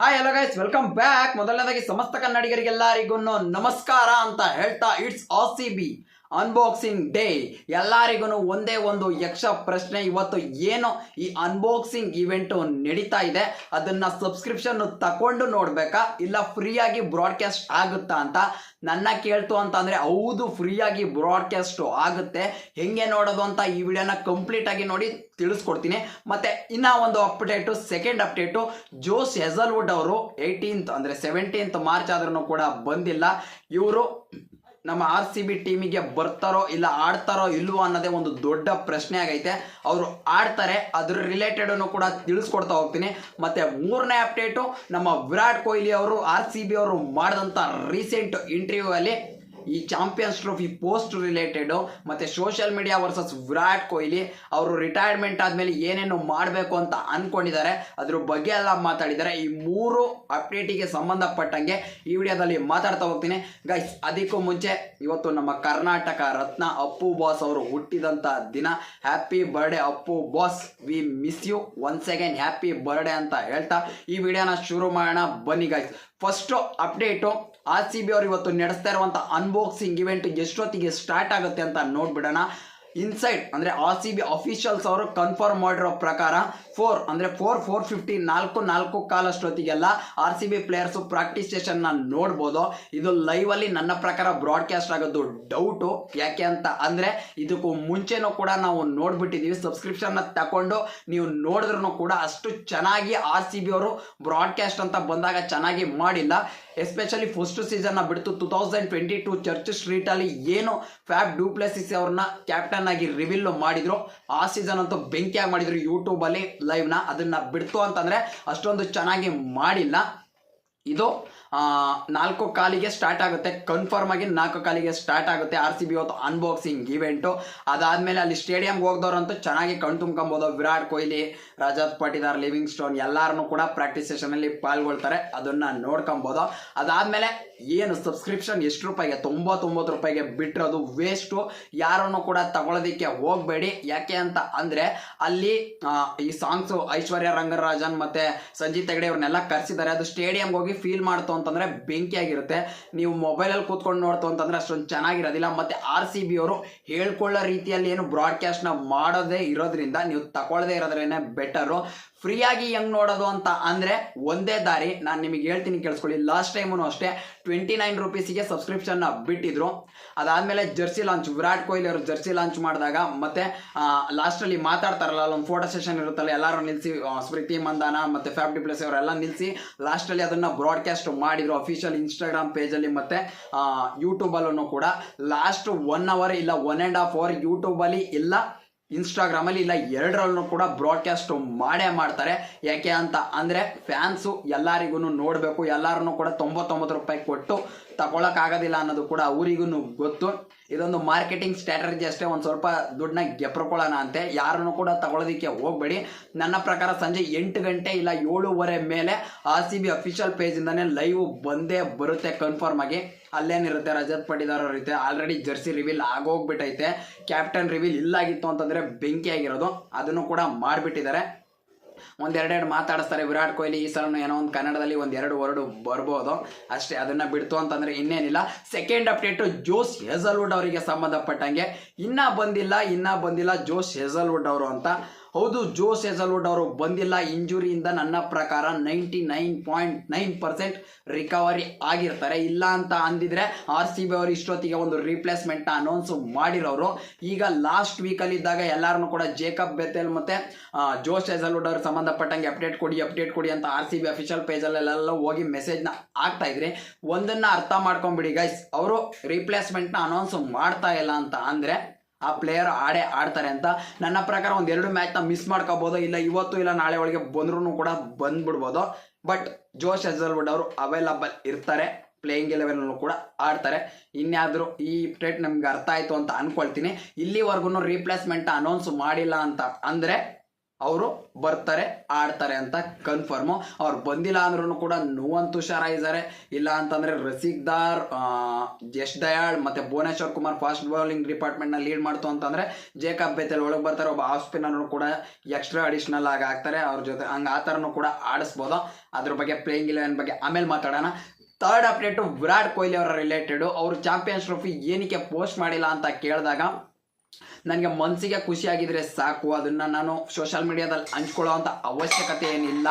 Hi hello guys welcome back ಮೊದಲನೇದಾಗಿ ಸಮಸ್ತ ಕನ್ನಡಿಗರಿಗೆಲ್ಲರಿಗೂ ನಮಸ್ಕಾರ ಅಂತ ಹೇಳ್ತಾ it's R C B unboxing day ಎಲ್ಲರಿಗೂ ಒಂದೇ ಒಂದು ಯಕ್ಷ ಪ್ರಶ್ನೆ ಇವತ್ತು ಏನು ಈ ಅನ್ಬಾಕ್ಸಿಂಗ್ ಇವೆಂಟು ನಡೀತಾ ಇದೆ. ಅದನ್ನ ಸಬ್ಸ್ಕ್ರಿಪ್ಷನ್ ತಕೊಂಡು ನೋಡ್ಬೇಕಾ? ಇಲ್ಲ ಫ್ರೀಯಾಗಿ ಬ್ರಾಡ್ಕಾಸ್ಟ್ ಆಗುತ್ತಾ ಅಂತ? ನನ್ನ ಕೇಳ್ತು ಅಂತ ಅಂದ್ರೆ ಹೌದು, ಫ್ರೀಯಾಗಿ ಬ್ರಾಡ್ಕಾಸ್ಟ್ ಆಗುತ್ತೆ. ಹೆಂಗೆ ನೋಡೋದು ಅಂತ ಈ ವಿಡಿಯೋನ ಕಂಪ್ಲೀಟ್ ಆಗಿ ನೋಡಿ ತಿಳಿಸ್ಕೊಡ್ತೀನಿ. ಮತ್ತೆ ಇನ್ನ ಒಂದು update second update Josh Hazlewood ಅವರು ಏಯ್ಟೀನ್ತ್ ಅಂದ್ರೆ ಸೆವೆಂಟೀನ್ತ್ ಮಾರ್ಚ್ ಆದ್ರೂ ಕೂಡ ಬಂದಿಲ್ಲ. ಇವರು ನಮ್ಮ ಆರ್ ಸಿ ಬಿ ಟೀಮಿಗೆ ಬರ್ತಾರೋ ಇಲ್ಲ ಆಡ್ತಾರೋ ಇಲ್ವೋ ಅನ್ನೋದೇ ಒಂದು ದೊಡ್ಡ ಪ್ರಶ್ನೆ ಆಗೈತೆ. ಅವರು ಆಡ್ತಾರೆ, ಅದ್ರ ರಿಲೇಟೆಡ್ ಕೂಡ ತಿಳಿಸ್ಕೊಡ್ತಾ ಹೋಗ್ತೀನಿ. ಮತ್ತೆ ಮೂರನೇ ಅಪ್ಡೇಟು ನಮ್ಮ ವಿರಾಟ್ ಕೊಹ್ಲಿ ಅವರು ಆರ್ ಸಿ ಬಿ ಅವರು ಮಾಡಿದಂಥ ರೀಸೆಂಟ್ ಇಂಟರ್ವ್ಯೂ ಅಲ್ಲಿ ಈ ಚಾಂಪಿಯನ್ಸ್ ಟ್ರೋಫಿ ಪೋಸ್ಟ್ ರಿಲೇಟೆಡ್ ಮತ್ತೆ social media versus Virat Kohli, ಅವರು ರಿಟೈರ್ಮೆಂಟ್ ಆದ್ಮೇಲೆ ಏನೇನು ಮಾಡಬೇಕು ಅಂತ ಅನ್ಕೊಂಡಿದ್ದಾರೆ. ಅದ್ರ ಬಗ್ಗೆ ಎಲ್ಲ ಮಾತಾಡಿದ್ದಾರೆ. ಈ ಮೂರು ಅಪ್ಡೇಟಿಗೆ ಸಂಬಂಧಪಟ್ಟಂಗೆ ಈ ವಿಡಿಯೋದಲ್ಲಿ ಮಾತಾಡ್ತಾ ಹೋಗ್ತೀನಿ. ಗೈಸ್ ಅದಕ್ಕೂ ಮುಂಚೆ ಇವತ್ತು ನಮ್ಮ ಕರ್ನಾಟಕ ರತ್ನ ಅಪ್ಪು ಬಾಸ್ ಅವರು ಹುಟ್ಟಿದಂಥ ದಿನ. Happy birthday Appu boss we miss you once again happy birthday ಅಂತ ಹೇಳ್ತಾ ಈ ವಿಡಿಯೋನ ಶುರು ಮಾಡೋಣ. ಬನ್ನಿ guys first update R C B ಅವರು ಇವತ್ತು ನಡೆಸ್ತಾ ಇರುವಂಥ ಅನ್ಬಾಕ್ಸಿಂಗ್ ಇವೆಂಟ್ ಎಷ್ಟೊತ್ತಿಗೆ ಸ್ಟಾರ್ಟ್ ಆಗುತ್ತೆ ಅಂತ ನೋಡ್ಬಿಡೋಣ. ಇನ್ಸೈಡ್ ಅಂದರೆ ಆರ್ ಸಿ ಬಿ ಅಫಿಷಿಯಲ್ಸ್ ಅವರು ಕನ್ಫರ್ಮ್ ಮಾಡಿರೋ ಪ್ರಕಾರ ಫೋರ್ ಅಂದರೆ ಫೋರ್ ಫೋರ್ ಫಿಫ್ಟಿ ನಾಲ್ಕು ನಾಲ್ಕು ಕಾಲಷ್ಟೊತ್ತಿಗೆಲ್ಲ R C B players practice ಸೆಷನ್ನ ನೋಡ್ಬೋದು. ಇದು ಲೈವಲ್ಲಿ ನನ್ನ ಪ್ರಕಾರ ಬ್ರಾಡ್ಕಾಸ್ಟ್ ಆಗೋದು ಡೌಟು ಯಾಕೆ ಅಂತ ಅಂದರೆ ಇದಕ್ಕೂ ಮುಂಚೆನೂ ಕೂಡ ನಾವು ನೋಡ್ಬಿಟ್ಟಿದ್ದೀವಿ. ಸಬ್ಸ್ಕ್ರಿಪ್ಷನ್ನ ತಗೊಂಡು ನೀವು ನೋಡಿದ್ರೂ ಕೂಡ ಅಷ್ಟು ಚೆನ್ನಾಗಿ ಆರ್ ಸಿ ಬಿ ಅವರು ಬ್ರಾಡ್ಕಾಸ್ಟ್ ಅಂತ ಬಂದಾಗ ಚೆನ್ನಾಗಿ ಮಾಡಿಲ್ಲ. ಎಸ್ಪೆಷಲಿ ಫಸ್ಟ್ ಸೀಸನ್ನ ಬಿಡ್ತು. Two thousand twenty two church ಸ್ಟ್ರೀಟಲ್ಲಿ ಏನು ಫ್ಯಾಬ್ ಡೂಪ್ಲೆಸಿಸ್ ಅವ್ರನ್ನ ಕ್ಯಾಪ್ಟನ್ ಆಗಿ ರಿವೀಲ್ ಮಾಡಿದ್ರು. ಆ ಸೀಸನ್ ಅಂತೂ ಬೆಂಕಿಯಾಗಿ ಮಾಡಿದ್ರು ಯೂಟ್ಯೂಬಲ್ಲಿ ಲೈವ್ನ ಅದನ್ನು ಬಿಡ್ತು ಅಂತಂದರೆ ಅಷ್ಟೊಂದು ಚೆನ್ನಾಗಿ ಮಾಡಿಲ್ಲ. ಇದು ನಾಲ್ಕು ಕಾಲಿಗೆ ಸ್ಟಾರ್ಟ್ ಆಗುತ್ತೆ. ಕನ್ಫರ್ಮ್ ಆಗಿ ನಾಲ್ಕು ಕಾಲಿಗೆ ಸ್ಟಾರ್ಟ್ ಆಗುತ್ತೆ ಆರ್ ಸಿ ಬಿ ಇವತ್ತು ಅನ್ಬಾಕ್ಸಿಂಗ್ ಇವೆಂಟು ಅದಾದಮೇಲೆ ಅಲ್ಲಿ ಸ್ಟೇಡಿಯಂಗೆ ಹೋಗ್ದವ್ರಂತೂ ಚೆನ್ನಾಗಿ ಕಣ್ ತುಂಬ್ಕೊಬೋದು. ವಿರಾಟ್ ಕೊಹ್ಲಿ, ರಜತ್ ಪಾಟಿದಾರ್ ಲಿವಿಂಗ್ ಸ್ಟೋನ್ ಎಲ್ಲರೂ ಕೂಡ ಪ್ರಾಕ್ಟೀಸ್ ಸೆಷನಲ್ಲಿ ಪಾಲ್ಗೊಳ್ತಾರೆ. ಅದನ್ನ ನೋಡ್ಕೊಬೋದು. ಅದಾದಮೇಲೆ ಏನು ಸಬ್ಸ್ಕ್ರಿಪ್ಷನ್ ಎಷ್ಟು ರೂಪಾಯಿಗೆ? ತೊಂಬತ್ತೊಂಬತ್ತು ರೂಪಾಯಿಗೆ ಬಿಟ್ಟಿರೋದು ವೇಸ್ಟು ಯಾರನ್ನು ಕೂಡ ತಗೊಳ್ಳೋದಕ್ಕೆ ಹೋಗಬೇಡಿ. ಯಾಕೆ ಅಂತ ಅಂದರೆ ಅಲ್ಲಿ ಈ ಸಾಂಗ್ಸು ಐಶ್ವರ್ಯ ರಂಗರಾಜನ್ ಮತ್ತು ಸಂಜೀತ್ ಹೆಗಡೆ ಅವ್ರನ್ನೆಲ್ಲ ಕರೆಸಿದ್ದಾರೆ. ಅದು ಸ್ಟೇಡಿಯಂಗೆ ಹೋಗಿ ಫೀಲ್ ಮಾಡ್ತು ಅಂತಂದ್ರೆ ಬೆಂಕಿಯಾಗಿರುತ್ತೆ ನೀವು ಮೊಬೈಲಲ್ಲಿ ಕೂತ್ಕೊಂಡು ನೋಡ್ತು ಅಂತಂದ್ರೆ ಅಷ್ಟೊಂದು ಚೆನ್ನಾಗಿರೋದಿಲ್ಲ. ಮತ್ತೆ ಆರ್ ಸಿ ಬಿ ಅವರು ಹೇಳ್ಕೊಳ್ಳೋ ರೀತಿಯಲ್ಲಿ ಏನು ಬ್ರಾಡ್ಕಾಸ್ಟ್ನ ಮಾಡೋದೇ ಇರೋದ್ರಿಂದ, ನೀವು ತಗೊಳ್ಳದೇ ಇರೋದ್ರೇನೆ ಬೆಟರು ಫ್ರೀಯಾಗಿ ಹೆಂಗ್ ನೋಡೋದು ಅಂತ ಅಂದ್ರೆ ಒಂದೇ ದಾರಿ, ನಾನು ನಿಮಗೆ ಹೇಳ್ತೀನಿ ಕೇಳಿಸ್ಕೊಳ್ಳಿ. ಲಾಸ್ಟ್ ಟೈಮು ಅಷ್ಟೇ ಟ್ವೆಂಟಿ ನೈನ್ ರುಪೀಸಿಗೆ ಸಬ್ಸ್ಕ್ರಿಪ್ಷನ್ ಬಿಟ್ಟಿದ್ರು. ಅದಾದ್ಮೇಲೆ ಜರ್ಸಿ ಲಾಂಚ್ ವಿರಾಟ್ ಕೊಹ್ಲಿ ಅವರು ಜರ್ಸಿ ಲಾಂಚ್ ಮಾಡಿದಾಗ ಮತ್ತೆ ಲಾಸ್ಟಲ್ಲಿ ಮಾತಾಡ್ತಾರಲ್ಲ, ಅಲ್ಲೊಂದು ಫೋಟೋ ಸೆಷನ್ ಇರುತ್ತಲ್ಲ, ಎಲ್ಲರೂ ನಿಲ್ಲಿಸಿ ಸ್ಮೃತಿ ಮಂದಾನ ಮತ್ತೆ ಫ್ಯಾಬ್ ಡಿಪ್ಲೆಸ್ ಅವರೆಲ್ಲ ನಿಲ್ಲಿಸಿ ಲಾಸ್ಟಲ್ಲಿ ಅದನ್ನ ಬ್ರಾಡ್ಕಾಸ್ಟ್ ಮಾಡಿದ್ರು ಅಫಿಷಿಯಲ್ ಇನ್ಸ್ಟಾಗ್ರಾಮ್ ಪೇಜಲ್ಲಿ ಮತ್ತೆ ಯೂಟ್ಯೂಬಲ್ಲೂ ಕೂಡ. ಲಾಸ್ಟ್ ಒನ್ ಅವರ್ ಇಲ್ಲ ಒನ್ ಆ್ಯಂಡ್ ಹಾಫ್ ಅವರ್ ಯೂಟ್ಯೂಬಲ್ಲಿ ಇಲ್ಲ. ಇನ್ಸ್ಟಾಗ್ರಾಮಲ್ಲಿ ಇಲ್ಲ, ಎರಡರಲ್ಲೂ ಕೂಡ ಬ್ರಾಡ್ಕಾಸ್ಟ್ ಮಾಡೇ ಮಾಡ್ತಾರೆ. ಯಾಕೆ ಅಂತ ಅಂದರೆ ಫ್ಯಾನ್ಸು ಎಲ್ಲರಿಗೂ ನೋಡಬೇಕು. ಎಲ್ಲರನ್ನೂ ಕೂಡ ತೊಂಬತ್ತೊಂಬತ್ತು ರೂಪಾಯಿ ಕೊಟ್ಟು ತಗೊಳಕ್ಕಾಗೋದಿಲ್ಲ ಅನ್ನೋದು ಕೂಡ ಅವರಿಗೂ ಗೊತ್ತು. ಇದೊಂದು ಮಾರ್ಕೆಟಿಂಗ್ ಸ್ಟ್ರಾಟಜಿ ಅಷ್ಟೇ. ಒಂದು ಸ್ವಲ್ಪ ದುಡ್ಡನ್ನ ಗೆಪ್ರಕೊಳ್ಳೋಣ ಅಂತೆ. ಯಾರನ್ನು ಕೂಡ ತಗೊಳ್ಳೋದಕ್ಕೆ ಹೋಗಬೇಡಿ. ನನ್ನ ಪ್ರಕಾರ ಸಂಜೆ ಎಂಟು ಗಂಟೆ ಇಲ್ಲ ಏಳುವರೆ ಮೇಲೆ ಆರ್ ಸಿ ಬಿ ಅಫಿಷಿಯಲ್ ಪೇಜಿಂದನೇ ಲೈವ್ ಬಂದೇ ಬರುತ್ತೆ ಕನ್ಫರ್ಮ್ ಆಗಿ. ಅಲ್ಲೇನಿರುತ್ತೆ ರಜತ್ ಪಟ್ಟಿದಾರ್ ಇರುತ್ತೆ ಆಲ್ರೆಡಿ ಜರ್ಸಿ ರಿವೀಲ್ ಆಗೋಗ್ಬಿಟ್ಟೈತೆ ಕ್ಯಾಪ್ಟನ್ ರಿವೀಲ್ ಇಲ್ಲಾಗಿತ್ತು ಅಂತಂದರೆ ಬೆಂಕಿ ಆಗಿರೋದು ಅದನ್ನು ಕೂಡ ಮಾಡಿಬಿಟ್ಟಿದ್ದಾರೆ ಒಂದೆರಡೆರಡು ಮಾತಾಡಿಸ್ತಾರೆ. ವಿರಾಟ್ ಕೊಹ್ಲಿ ಈ ಸಲ ಏನೋ ಒಂದು ಕನ್ನಡದಲ್ಲಿ ಒಂದೆರಡು ವರ್ಡು ಬರ್ಬೋದು. ಅಷ್ಟೇ, ಅದನ್ನ ಬಿಡ್ತು ಅಂತಂದ್ರೆ ಇನ್ನೇನಿಲ್ಲ. ಸೆಕೆಂಡ್ ಅಪ್ಡೇಟ್ ಜೋಸ್ ಹೆಸಲ್ವುಡ್ ಅವರಿಗೆ ಸಂಬಂಧಪಟ್ಟಂಗೆ. ಇನ್ನ ಬಂದಿಲ್ಲ ಇನ್ನ ಬಂದಿಲ್ಲ ಜೋಸ್ ಹೆಸಲ್ವುಡ್ ಅವರು ಅಂತ. ಹೌದು, ಜೋಸ್ ಹೆಸಲ್ವುಡ್ ಅವರು ಬಂದಿಲ್ಲ. ಇಂಜುರಿಯಿಂದ ನನ್ನ ಪ್ರಕಾರ ninety nine point nine percent recovery ಆಗಿರ್ತಾರೆ. ಇಲ್ಲ ಅಂತ ಅಂದಿದ್ರೆ ಆರ್ ಸಿ ಬಿ ಅವರು ಇಷ್ಟೊತ್ತಿಗೆ ಒಂದು ರೀಪ್ಲೇಸ್ಮೆಂಟ್ನ ಅನೌನ್ಸ್ ಮಾಡಿರೋರು. ಈಗ ಲಾಸ್ಟ್ ವೀಕಲ್ಲಿ ಇದ್ದಾಗ ಎಲ್ಲರನ್ನೂ ಕೂಡ ಜೇಕಬ್ ಬೆತೆಲ್ ಮತ್ತೆ ಜೋಸ್ ಹೆಸಲ್ವುಡ್ ಅವ್ರಿಗೆ ಸಂಬಂಧಪಟ್ಟಂಗೆ ಅಪ್ಡೇಟ್ ಕೊಡಿ ಅಪ್ಡೇಟ್ ಕೊಡಿ ಅಂತ ಆರ್ ಸಿ ಬಿ ಅಫಿಷಿಯಲ್ ಪೇಜಲ್ಲೆಲ್ಲ ಹೋಗಿ ಮೆಸೇಜ್ನ ಆಗ್ತಾ ಇದ್ರಿ. ಒಂದನ್ನ ಅರ್ಥ ಮಾಡ್ಕೊಂಬಿಡಿ ಗೈಸ್ ಅವರು ರಿಪ್ಲೇಸ್ಮೆಂಟ್ನ ಅನೌನ್ಸ್ ಮಾಡ್ತಾ ಇಲ್ಲ ಅಂತ ಅಂದರೆ ಆ ಪ್ಲೇಯರ್ ಆಡೇ ಆಡ್ತಾರೆ ಅಂತ ನನ್ನ ಪ್ರಕಾರ ಒಂದು ಎರಡು ಮ್ಯಾಚ್ನ ಮಿಸ್ ಮಾಡ್ಕೋಬೋದು. ಇಲ್ಲ ಇವತ್ತು ಇಲ್ಲ ನಾಳೆ ಒಳಗೆ ಬಂದ್ರೂ ಕೂಡ ಬಂದ್ಬಿಡ್ಬೋದು. ಬಟ್ ಜೋಶ್ ಹೆಸಲ್ವುಡ್ ಅವರು ಅವೈಲಬಲ್ ಇರ್ತಾರೆ. ಪ್ಲೇಯಿಂಗ್ ಎಲೆವೆನ್ ಕೂಡ ಆಡ್ತಾರೆ. ಇನ್ಯಾದರೂ ಈ ಅಪ್ಡೇಟ್ ನಮ್ಗೆ ಅರ್ಥ ಆಯಿತು ಅಂತ ಅನ್ಕೊಳ್ತೀನಿ. ಇಲ್ಲಿವರೆಗೂ ರೀಪ್ಲೇಸ್ಮೆಂಟ್ ಅನೌನ್ಸ್ ಮಾಡಿಲ್ಲ ಅಂತ ಅಂದರೆ ಅವರು ಬರ್ತಾರೆ, ಆಡ್ತಾರೆ ಅಂತ ಕನ್ಫರ್ಮು ಅವ್ರು ಬಂದಿಲ್ಲ ಅಂದ್ರೂ ಕೂಡ ನೋವಂತೂ ಹುಷಾರಾಗಿದ್ದಾರೆ. ಇಲ್ಲ ಅಂತಂದ್ರೆ ರಸಿಕ್ದಾರ್ ಯಶ್ ದಯಾಳ್ ಮತ್ತೆ ಭುವನೇಶ್ವರ್ ಕುಮಾರ್ ಫಾಸ್ಟ್ ಬೌಲಿಂಗ್ ಡಿಪಾರ್ಟ್ಮೆಂಟ್ನ ಲೀಡ್ ಮಾಡ್ತು ಅಂತಂದ್ರೆ ಜೇಕಬ್ ಬೇತಲ್ ಒಳಗೆ ಬರ್ತಾರೆ. ಒಬ್ಬ ಆಫ್ ಸ್ಪಿನ್ನರ್ ಕೂಡ ಎಕ್ಸ್ಟ್ರಾ ಅಡಿಷನಲ್ ಆಗಿ ಆಗ್ತಾರೆ ಅವ್ರ ಜೊತೆ ಹಂಗೆ ಆ ಥರನೂ ಕೂಡ ಆಡಿಸ್ಬೋದು. ಅದ್ರ ಬಗ್ಗೆ ಪ್ಲೇಯಿಂಗ್ ಇಲೆವೆನ್ ಬಗ್ಗೆ ಆಮೇಲೆ ಮಾತಾಡೋಣ. ಥರ್ಡ್ ಅಪ್ಡೇಟು ವಿರಾಟ್ ಕೊಹ್ಲಿ ಅವರ ರಿಲೇಟೆಡು ಅವರು ಚಾಂಪಿಯನ್ಸ್ ಟ್ರೋಫಿ ಏನಕ್ಕೆ ಪೋಸ್ಟ್ ಮಾಡಿಲ್ಲ ಅಂತ ಕೇಳಿದಾಗ ನನಗೆ ಮನಸ್ಸಿಗೆ ಖುಷಿಯಾಗಿದ್ರೆ ಸಾಕು. ಅದನ್ನು ನಾನು ಸೋಷಿಯಲ್ ಮೀಡಿಯಾದಲ್ಲಿ ಹಂಚ್ಕೊಳ್ಳೋ ಅವಶ್ಯಕತೆ ಏನಿಲ್ಲ.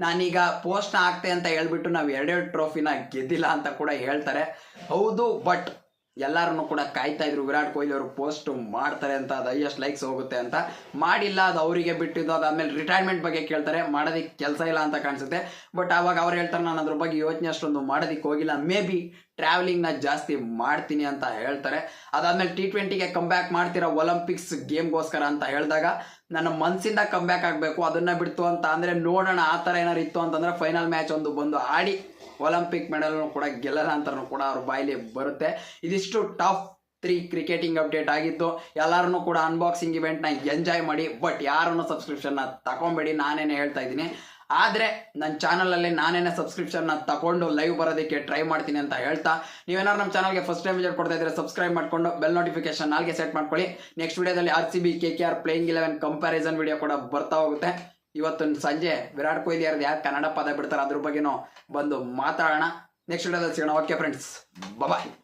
ನಾನೀಗ ಪೋಸ್ಟ್ನ ಹಾಕ್ತೆ ಅಂತ ಹೇಳ್ಬಿಟ್ಟು ನಾವು ಎರಡೆರಡು ಟ್ರೋಫಿನ ಗೆದ್ದಿಲ್ಲ ಅಂತ ಕೂಡ ಹೇಳ್ತಾರೆ. ಹೌದು ಬಟ್ ಎಲ್ಲರನ್ನು ಕೂಡ ಕಾಯ್ತಾ ಇದ್ರು. ವಿರಾಟ್ ಕೊಹ್ಲಿ ಅವರು ಪೋಸ್ಟ್ ಮಾಡ್ತಾರೆ ಅಂತ, ಅದು ಹೈಯೆಸ್ಟ್ ಲೈಕ್ಸ್ ಹೋಗುತ್ತೆ ಅಂತ. ಮಾಡಿಲ್ಲ, ಅದು ಅವರಿಗೆ ಬಿಟ್ಟಿದ್ದು ಅದಾದ್ಮೇಲೆ ರಿಟೈರ್ಮೆಂಟ್ ಬಗ್ಗೆ ಕೇಳ್ತಾರೆ. ಮಾಡೋದಕ್ಕೆ ಕೆಲಸ ಇಲ್ಲ ಅಂತ ಕಾಣಿಸುತ್ತೆ. ಬಟ್ ಆವಾಗ ಅವ್ರು ಹೇಳ್ತಾರೆ, ನಾನು ಅದ್ರ ಬಗ್ಗೆ ಯೋಚನೆ ಅಷ್ಟೊಂದು ಮಾಡೋದಕ್ಕೆ ಹೋಗಿಲ್ಲ. ಮೇ ಬಿ ಟ್ರಾವೆಲಿಂಗ್ನ ಜಾಸ್ತಿ ಮಾಡ್ತೀನಿ ಅಂತ ಹೇಳ್ತಾರೆ. ಅದಾದ್ಮೇಲೆ ಟಿ ಟ್ವೆಂಟಿಗೆ ಕಮ್ ಬ್ಯಾಕ್ ಮಾಡ್ತಿರೋ ಒಲಿಂಪಿಕ್ಸ್ ಗೇಮ್ಗೋಸ್ಕರ ಅಂತ ಹೇಳಿದಾಗ, ನನ್ನ ಮನಸ್ಸಿಂದ ಕಮ್ ಬ್ಯಾಕ್ ಆಗಬೇಕು. ಅದನ್ನ ಬಿಡ್ತು ಅಂತ. ಅಂದರೆ ನೋಡೋಣ, ಆ ಥರ ಏನಾರು ಇತ್ತು ಅಂತಂದರೆ ಫೈನಲ್ ಮ್ಯಾಚ್ ಒಂದು ಬಂದು ಆಡಿ ಒಲಿಂಪಿಕ್ ಮೆಡಲ್ನು ಕೂಡ ಗೆಲ್ಲಲ್ಲ ಅಂತಲೂ ಕೂಡ ಅವ್ರ ಬಾಯಲ್ಲಿ ಬರುತ್ತೆ. ಇದಿಷ್ಟು ಟಾಪ್ ತ್ರೀ ಕ್ರಿಕೆಟಿಂಗ್ ಅಪ್ಡೇಟ್ ಆಗಿತ್ತು ಎಲ್ಲರೂ ಕೂಡ ಅನ್ಬಾಕ್ಸಿಂಗ್ ಇವೆಂಟ್ನ ಎಂಜಾಯ್ ಮಾಡಿ ಬಟ್ ಯಾರನ್ನು ಸಬ್ಸ್ಕ್ರಿಪ್ಷನ್ನ ತಗೊಂಬೇಡಿ ನಾನೇನೆ ಹೇಳ್ತಾ ಇದ್ದೀನಿ. ಆದರೆ ನನ್ನ ಚಾನಲಲ್ಲಿ ನಾನೇನೆ ಸಬ್ಸ್ಕ್ರಿಪ್ಷನ್ನ ತಗೊಂಡು ಲೈವ್ ಬರೋದಕ್ಕೆ ಟ್ರೈ ಮಾಡ್ತೀನಿ ಅಂತ ಹೇಳ್ತಾ, ನೀವೇನಾದ್ರು ನಮ್ಮ ಚಾನಲ್ಗೆ ಫಸ್ಟ್ ಟೈಮ್ ವಿಸಿಟ್ ಕೊಡ್ತಾ ಇದ್ರೆ ಸಬ್ಸ್ಕ್ರೈಬ್ ಮಾಡ್ಕೊಂಡು ಬೆಲ್ ನೋಟಿಫಿಕೇಶನ್ ನಾಲ್ಗೆ ಸೆಟ್ ಮಾಡ್ಕೊಳ್ಳಿ. ನೆಕ್ಸ್ಟ್ ವಿಡಿಯೋದಲ್ಲಿ R C B K K R playing eleven comparison video ಕೂಡ ಬರ್ತಾ ಹೋಗುತ್ತೆ. ಇವತ್ತು ಸಂಜೆ ವಿರಾಟ್ ಕೊಹ್ಲಿ ಅವ್ರದ್ದು ಯಾರು ಕನ್ನಡ ಪದ ಬಿಡ್ತಾರೆ ಅದ್ರ ಬಗ್ಗೆನೂ ಬಂದು ಮಾತಾಡೋಣ. ನೆಕ್ಸ್ಟ್ ಸಿಗೋಣ. Okay friends bye